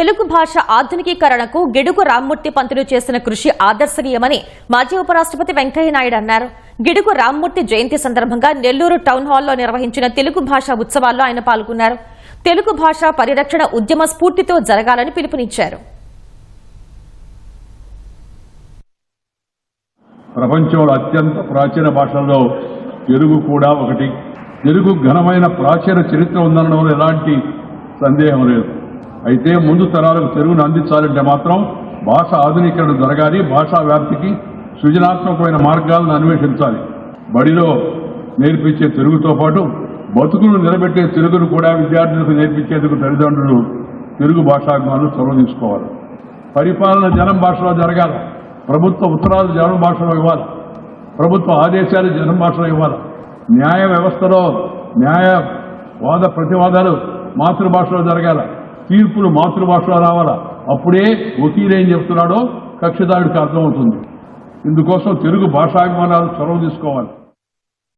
తెలుగు భాష ఆధునికీకరణకు గిడుగు రామ్మూర్తి పంతులు చేసిన కృషి ఆదర్శనీయమని మాజీ ఉపరాష్ట్రపతి వెంకయ్యనాయుడు అన్నారు. గిడుగు రామ్మూర్తి జయంతి సందర్భంగా నెల్లూరు టౌన్ హాల్లో నిర్వహించిన తెలుగు భాష ఉత్సవాల్లో ఆయన పాల్గొన్నారు. తెలుగు భాష పరిరక్షణ ఉద్యమ స్ఫూర్తితో జరగాలని పిలుపునిచ్చారు. ప్రపంచంలో అత్యంత ప్రాచీన భాషల్లో తెలుగు కూడా ఒకటి. తెలుగు ఘనమైన ప్రాచీన చరిత్ర ఉందనడంలో ఎలాంటి సందేహం లేదు. అయితే ముందు తరాలకు తెలుగును అందించాలంటే మాత్రం భాష ఆధునీకరణ జరగాలి భాషా వ్యాప్తికి సృజనాత్మకమైన మార్గాలను అన్వేషించాలి. బడిలో నేర్పించే తెలుగుతో పాటు బతుకును నిలబెట్టే తెలుగును కూడా విద్యార్థులకు నేర్పించేందుకు తల్లిదండ్రులు తెలుగు భాషాజ్ఞానులు చొరవ తీసుకోవాలి. పరిపాలన జనం భాషలో జరగాలి. ప్రభుత్వ ఉత్తరాలు జనం భాషలో ఇవ్వాలి. ప్రభుత్వ ఆదేశాలు జనం భాషలో ఇవ్వాలి. న్యాయ వ్యవస్థలో న్యాయ వాద ప్రతివాదాలు మాతృభాషలో జరగాలి. తీర్పులు మాతృభాషలో రావాలా? అప్పుడే వకీలేం చెప్తున్నాడో కక్షిదారుడికి అర్థమవుతుంది. ఇందుకోసం తెలుగు భాషాభిమానాలు చొరవ తీసుకోవాలి.